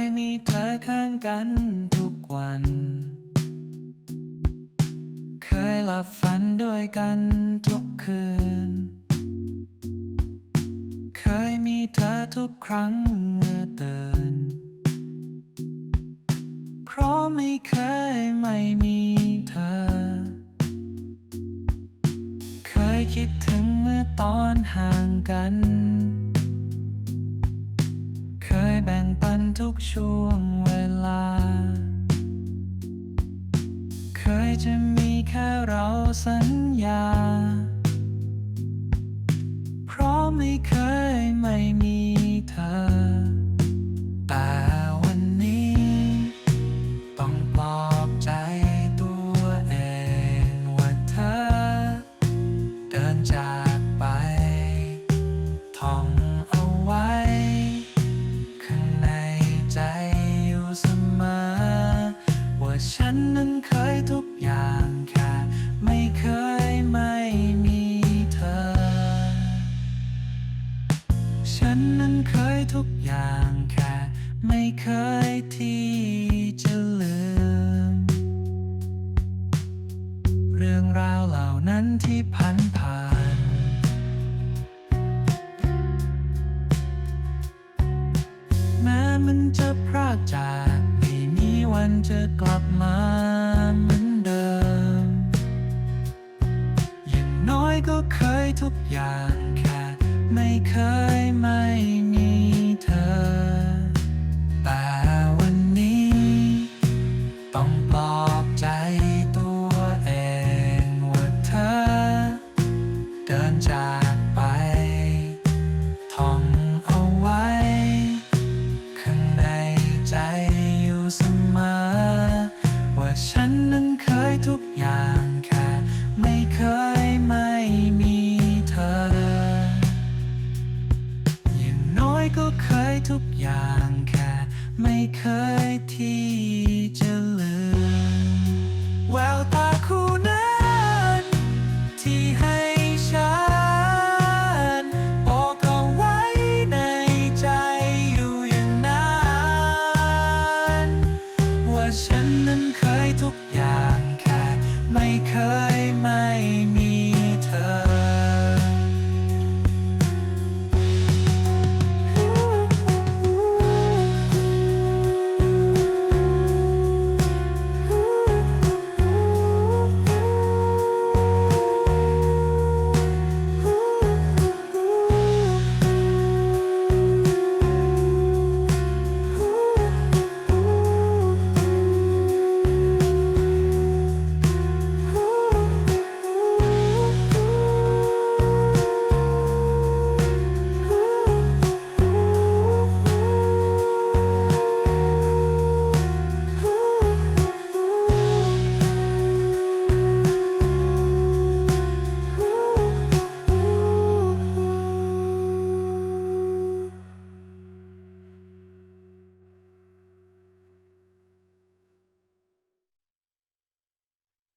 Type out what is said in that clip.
ยมีเธอข้างกันทุกวัน เคยหลับฝันด้วยกันทุกคืน เคยมีเธอทุกครั้งเมื่อตื่น เพราะไม่เคยไม่มีเธอ เคยคิดถึงเมื่อตอนห่างกัน ทุกช่วงเวลา เคยจะมีแค่เราสัญญา เพราะไม่เคยไม่มีเธอ แต่วันนี้ ต้องปลอบใจตัวเองว่าเธอ เดินจาก ฉันนั้นเคยทุกอย่างแค่ไม่เคยไม่มีเธอ ฉันนั้นเคยทุกอย่างแค่ไม่เคยที่จะลืม เรื่องราวเหล่านั้นที่ผ่านผ่านแม้มันจะพรากจาก วันจะกลับมาเหมือนเดิม อย่างน้อยก็เคยทุกอย่างแค่ไม่เคย กอย่างแค่ไม่เคยไม่มีเธอ อย่างน้อยก็เคยทุกอย่าง ไม่เคย